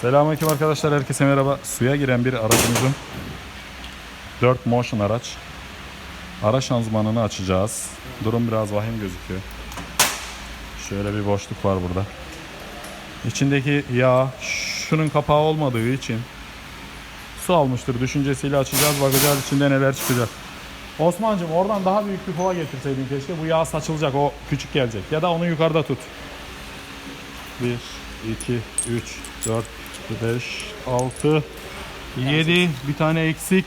Selamünaleyküm arkadaşlar. Herkese merhaba. Suya giren bir aracımızın 4 motion araç. Ara şanzımanını açacağız. Durum biraz vahim gözüküyor. Şöyle bir boşluk var burada. İçindeki yağ şunun kapağı olmadığı için su almıştır düşüncesiyle açacağız. Bakacağız içinde neler çıkacak. Osman'cığım oradan daha büyük bir kova getirseydin keşke. Bu yağ saçılacak. O küçük gelecek. Ya da onu yukarıda tut. 1, 2, 3, 4, 5, 6, 7. Bir tane eksik.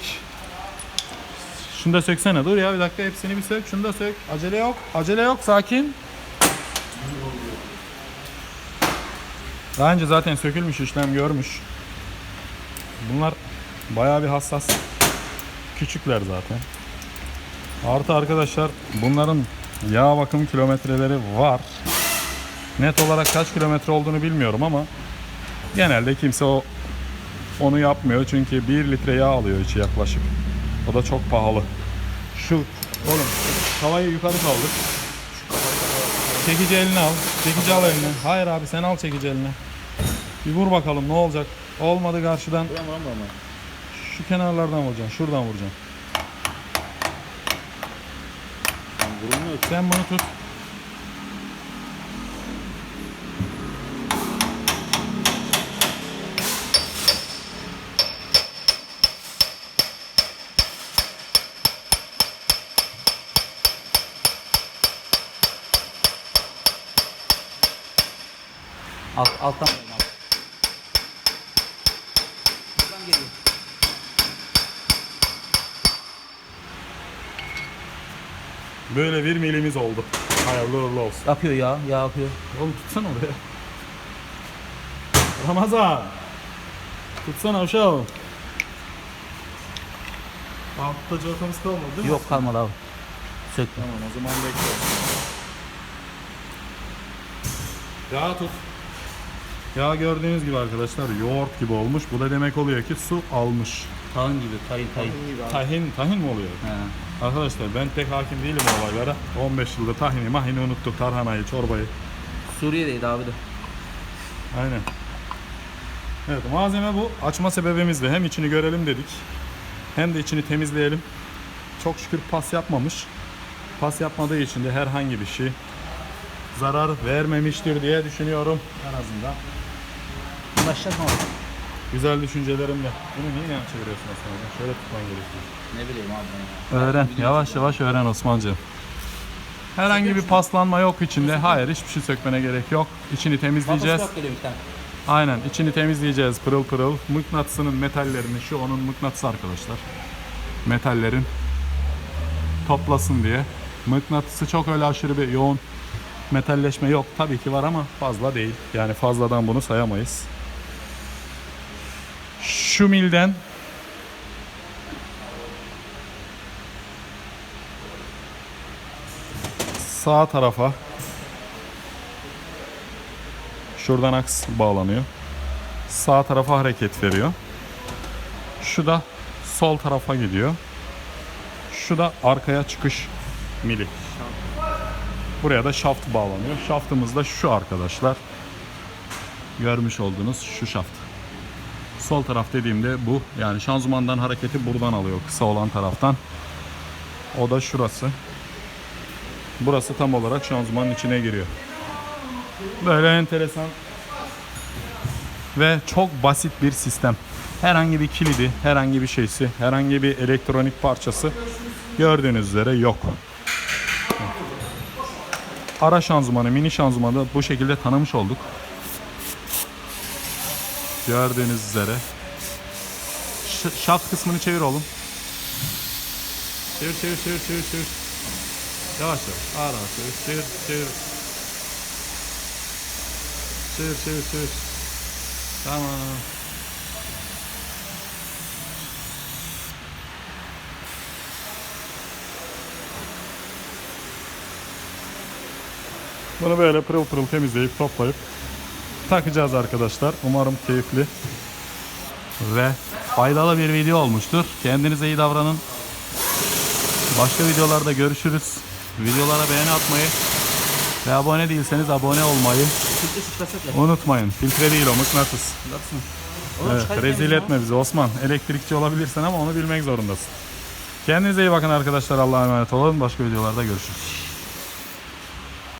Şunu da söksene. Dur ya bir dakika hepsini bir sök. Şunu da sök. Acele yok. Acele yok. Sakin. Daha önce zaten sökülmüş işlem görmüş. Bunlar bayağı bir hassas. Küçükler zaten. Artı arkadaşlar bunların yağ bakım kilometreleri var. Net olarak kaç kilometre olduğunu bilmiyorum ama genelde kimse o onu yapmıyor çünkü 1 litre yağ alıyor içi yaklaşık. O da çok pahalı. Şu oğlum havayı yukarı kaldır. Çekici elini al. Çekici al eline. Hayır abi sen al çekici eline. Bir vur bakalım ne olacak. Olmadı karşıdan. Şu kenarlardan vuracaksın. Şuradan vuracaksın. Sen bunu tut. Alt, alttan vurayım abi. Buradan geliyor. Böyle bir milimiz oldu. Hayırlı uğurlu olsun. Yapıyor ya, yağ yapıyor. Oğlum tutsana oraya. Ramazan. Tutsana uşağım. Altta cıvatamız kalmadı değil mi? Yok kalmadı abi. Söktüm. Tamam o zaman bekle. Yağ tut. Yağ gördüğünüz gibi arkadaşlar yoğurt gibi olmuş. Bu da demek oluyor ki su almış. Tahın gibi, tayin tayin. Tahin, tahin mi oluyor? He. Arkadaşlar ben pek hakim değilim o olaylara. 15 yıldır tahini mahini unuttuk. Tarhanayı, çorbayı. Suriye'deydi abi de. Aynen. Evet malzeme bu. Açma sebebimiz de hem içini görelim dedik. Hem de içini temizleyelim. Çok şükür pas yapmamış. Pas yapmadığı için de herhangi bir şey zarar vermemiştir diye düşünüyorum. En azından. Başlat mı abi? Güzel düşüncelerimle. Bunu niye yan çeviriyorsun Osman'cığım? Şöyle tutman gerekiyor. Ne bileyim abi ben ya. Öğren. Yavaş yavaş öğren Osman'cığım. Herhangi bir paslanma yok içinde. Hayır hiçbir şey sökmene gerek yok. İçini temizleyeceğiz. Otostop geliyor bir tane. Aynen içini temizleyeceğiz pırıl pırıl. Mıknatısının metallerini şu onun mıknatısı arkadaşlar. Metallerin toplasın diye. Mıknatısı çok öyle aşırı bir yoğun metalleşme yok. Tabii ki var ama fazla değil. Yani fazladan bunu sayamayız. Şu milden sağ tarafa Şuradan aks bağlanıyor. Sağ tarafa hareket veriyor. Şu da sol tarafa gidiyor. Şu da arkaya çıkış mili. Buraya da şaft bağlanıyor. Şaftımız da şu arkadaşlar. Görmüş olduğunuz şu şaft. Sol taraf dediğimde bu. Yani şanzımandan hareketi buradan alıyor. Kısa olan taraftan. O da şurası. Burası tam olarak şanzımanın içine giriyor. Böyle enteresan ve çok basit bir sistem. Herhangi bir kilidi, herhangi bir şeysi, herhangi bir elektronik parçası gördüğünüz üzere yok. Ara şanzımanı, mini şanzımanı bu şekilde tanımış olduk. Gördüğünüz üzere. Ş- şaft kısmını çevir oğlum. Çevir, çevir, çevir, çevir, çevir. Yavaş yavaş, ağır ağır çevir, çevir, çevir. Çevir çevir çevir. Tamam. Bunu böyle pırıl pırıl temizleyip toplayıp takacağız arkadaşlar. Umarım keyifli ve faydalı bir video olmuştur. Kendinize iyi davranın. Başka videolarda görüşürüz. Videolara beğeni atmayı ve abone değilseniz abone olmayı. Unutmayın filtre değil o mıknatıs. Evet, rezil etme bizi Osman. Elektrikçi olabilirsin ama onu bilmek zorundasın. Kendinize iyi bakın arkadaşlar. Allah'a emanet olun. Başka videolarda görüşürüz.